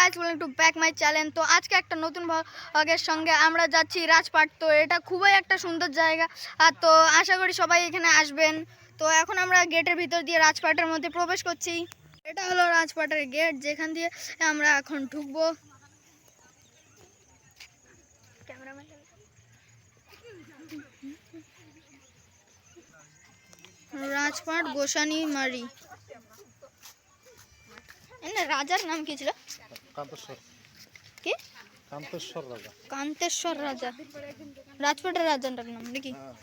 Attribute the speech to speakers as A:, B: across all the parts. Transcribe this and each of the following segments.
A: Guys welcome to back my channel তো আজকে একটা নতুন ভাগের সঙ্গে আমরা যাচ্ছি রাজপাট। তো এটা খুবই একটা সুন্দর জায়গা। আর তো আশা করি সবাই এখানে আসবেন। তো এখন আমরা গেটের ভিতর দিয়ে রাজপাটের মধ্যে প্রবেশ করছি। এটা হলো রাজপাটের গেট, যেখান দিয়ে আমরা এখন ঢুকবো। রাজপাট গোসানি মারি রাজার নাম কি ছিল?
B: কান্তেশ্বর
A: কি?
B: কান্তেশ্বর রাজা।
A: কান্তেশ্বর রাজা। রাজপাটের রাজাটার নাম নাকি?
B: হ্যাঁ।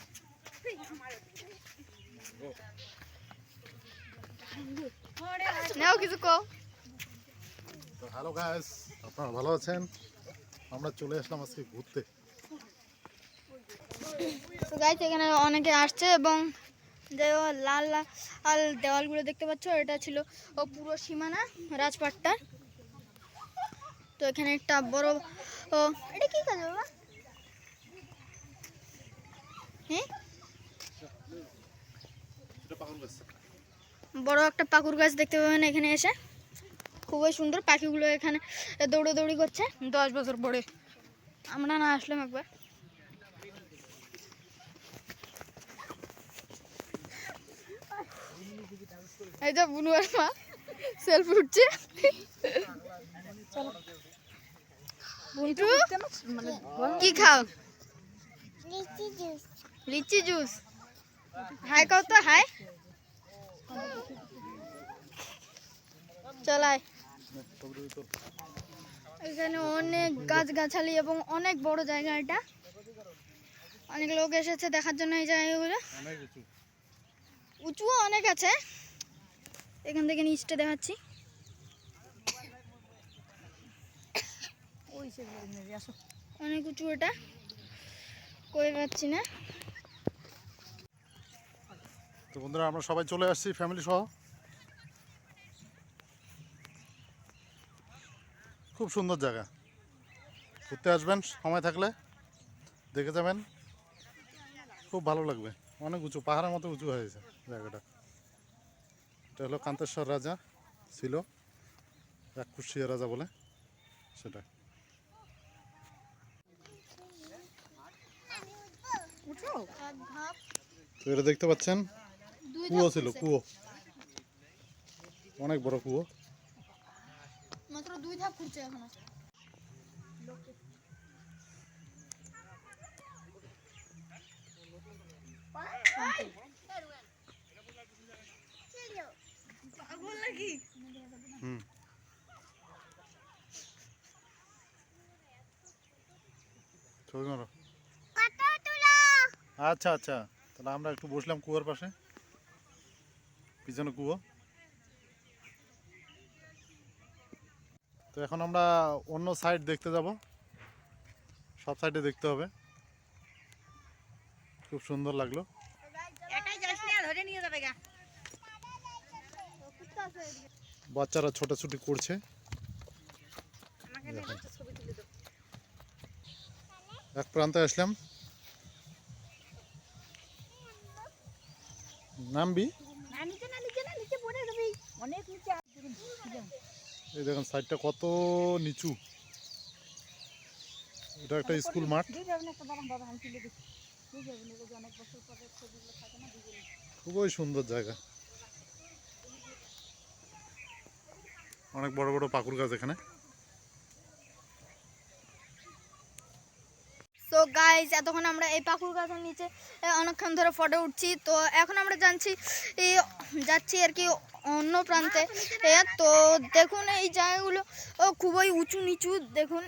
A: নাও কিছু কও।
B: তো হ্যালো গাইস আপনারা ভালো আছেন? আমরা চলে আসলাম আজকে ঘুরতে।
A: তো এখানে অনেকে আসছে এবং যে লাল লাল দেওয়ালগুলো দেখতে পাচ্ছ এটা ছিল ও পুরো সীমানা রাজপাটটার তো এখানে একটা বড় ও এটা কি কাজ বাবা? হ্যাঁ? বড় একটা পাকুর গাছ দেখতে পাবেন এখানে এসে। খুবই সুন্দর পাখিগুলো এখানে দৌড়াদৌড়ি করছে। দশ বছর পরে। আমরা না আসলাম একবার। এই যে বুনুয়ার মা সেলফি উঠছে। বুন্টু কি খাও? লিচি জুস। হাই খাও তো হাই। চলাই এখানে অনেক গাছগাছালি এবং অনেক বড় জায়গা এটা। অনেক লোক এসেছে দেখার জন্য এই জায়গাগুলো।
B: উঁচু।
A: উঁচুও অনেক আছে। এখান থেকে নিচটা দেখাচ্ছি। অনেক উঁচু এটা কই পাচ্ছি না?
B: তো বন্ধুরা আমরা সবাই চলে আসছি ফ্যামিলি সহ। খুব সুন্দর জায়গা। ঘুরতে আসবেন সময় থাকলে দেখে যাবেন। খুব ভালো লাগবে। অনেক উঁচু পাহাড়ের মতো উঁচু হয়ে হয়েছে জায়গাটা। এটা হলো কান্তেশ্বর রাজা ছিল এক কুশিয়া রাজা বলে সেটা। তো এটা দেখতে পাচ্ছেন? কুয়ো ছিল কুয়ো। অনেক বড় কুয়ো।
A: মাত্র দুই ধাপ ঘুরছে এখনও।
B: হুম। ছবি মারো। আচ্ছা আচ্ছা। তাহলে আমরা একটু বসলাম কুয়োর পাশে। পিছনে কুয়ো। তো এখন আমরা অন্য সাইড দেখতে যাব। সব সাইডে দেখতে হবে। খুব সুন্দর লাগল। বাচ্চারা ছোটাছুটি করছে। এক প্রান্তে আসলাম। নামবি? এই দেখুন সাইডটা কত নিচু। এটা একটা স্কুল মাঠ। খুবই সুন্দর জায়গা। অনেক বড় বড় পাকুর গাছ এখানে
A: তো গাইজ এতক্ষণ আমরা এই পাকুর গাছের নিচে অনেকক্ষণ ধরে ফটো উঠছি। তো এখন আমরা জানছি যাচ্ছি আর কি অন্য প্রান্তে। তো দেখুন এই জায়গাগুলো খুবই উঁচু নিচু, দেখুন।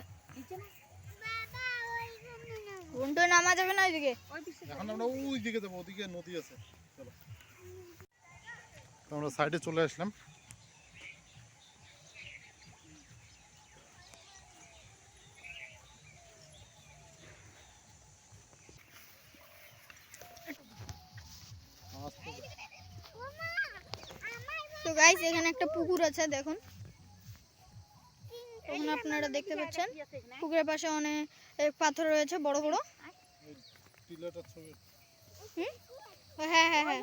A: নামা যাবে না ওইদিকে?
B: আমরা সাইডে চলে আসলাম।
A: তো গাইজ এখানে একটা পুকুর আছে দেখুন। এখন আপনারা দেখতে পাচ্ছেন। পুকুরের পাশে অনেক পাথর রয়েছে বড় বড়। হ্যাঁ হ্যাঁ হ্যাঁ?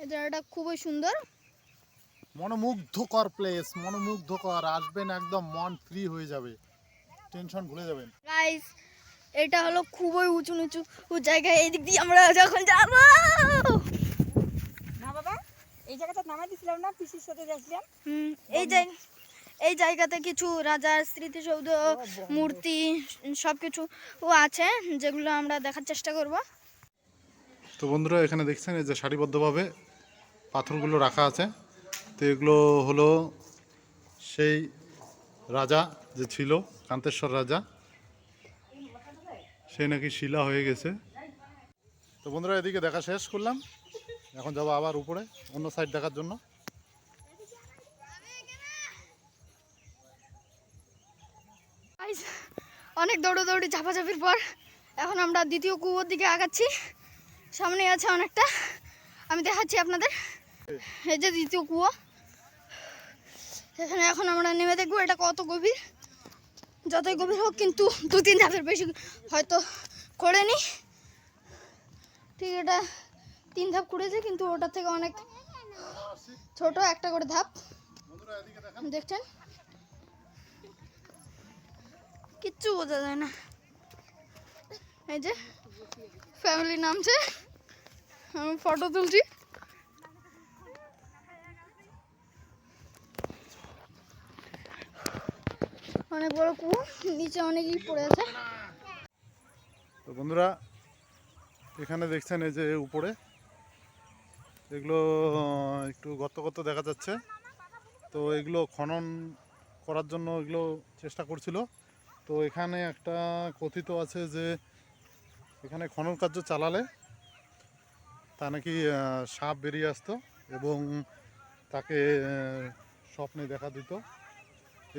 A: এই জায়গাটা খুবই সুন্দর।
B: মনোমুগ্ধকর প্লেস মনোমুগ্ধকর। আসবেন একদম মন ফ্রি হয়ে যাবে। টেনশন ভুলে যাবেন।
A: গাইস এটা হলো খুবই উঁচু নিচু জায়গা। এই দিক দিয়ে আমরা যখন যাব!
C: এই জায়গাটা নামাই দিছিলাম না পিসির সাথে যাচ্ছিলাম
A: এই যে এই জায়গাতে কিছু রাজার স্মৃতিসৌধ মূর্তি সব কিছু আছে যেগুলো আমরা দেখার চেষ্টা করব।
B: তো বন্ধুরা এখানে দেখছেন এই যে সারিবদ্ধভাবে পাথরগুলো রাখা আছে। তো এগুলো হলো সেই রাজা যে ছিল কান্তেশ্বর রাজা সে নাকি শিলা হয়ে গেছে। তো বন্ধুরা এদিকে দেখা শেষ করলাম। এখন যাব আবার উপরে, অন্য সাইড দেখার জন্য।
A: অনেক দৌড়োদৌড়ি ঝাপাঝাপির পর এখন আমরা দ্বিতীয় কুয়োর দিকে আগাচ্ছি। সামনে আছে অনেকটা। আমি দেখাচ্ছি আপনাদের। এই যে দ্বিতীয় কুয়ো। এখানে এখন আমরা নেমে দেখব এটা কত গভীর। যতই গভীর হোক, কিন্তু দু তিন ধাপের বেশি হয়তো করে করেনি। ঠিক এটা তিন ধাপ করেছে, কিন্তু ওটার থেকে অনেক ছোট একটা করে ধাপ। দেখছেন? কিচ্ছু বোঝা যায় না। এই যে ফ্যামিলি নামছে। আমি ফটো তুলছি। অনেক বড় কুয়ো, নিচে অনেকই পড়ে আছে।
B: তো বন্ধুরা, এখানে দেখছেন এই যে উপরে। এগুলো একটু গর্ত গর্ত দেখা যাচ্ছে। তো এগুলো খনন করার জন্য এগুলো চেষ্টা করছিল। তো এখানে একটা কথিত আছে যে, এখানে খনন কার্য চালালে তা নাকি সাপ বেরিয়ে আসতো এবং তাকে স্বপ্নে দেখা দিত।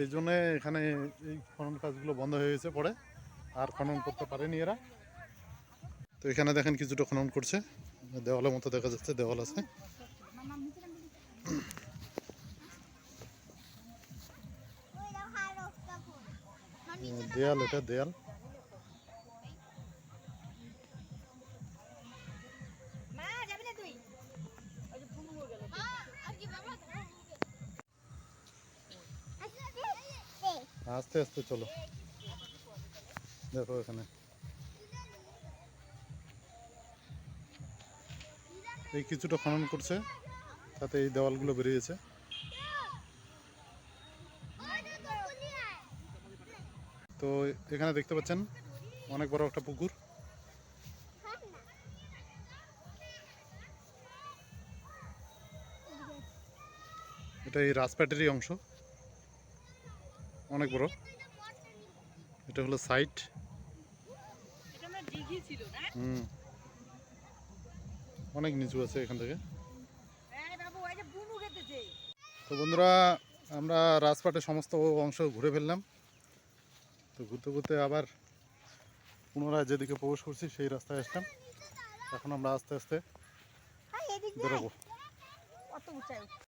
B: এই জন্যে এখানে এই খনন কাজগুলো বন্ধ হয়ে গেছে পরে। আর খনন করতে পারেনি এরা। তো এখানে দেখেন কিছুটা খনন করছে। দেওয়ালের মতো দেখা যাচ্ছে দেওয়াল আছে। দেয়াল এটা দেয়াল। আস্তে আস্তে চলো। দেখো এখানে। এই কিছুটা খনন করছে তাতে এই দেওয়ালগুলো বেরিয়েছে। তো এখানে দেখতে পাচ্ছেন অনেক বড় একটা পুকুর। এটা এই রাজপ্যাটেরই অংশ। অনেক বড়। এটা হলো সাইট। হুম। অনেক নিচু আছে এখান থেকে। তো বন্ধুরা আমরা রাজপাটের সমস্ত অংশ ঘুরে ফেললাম। তো ঘুরতে ঘুরতে আবার পুনরায় যেদিকে প্রবেশ করছি সেই রাস্তায় আসলাম। এখন আমরা আস্তে আস্তে বেরোবো।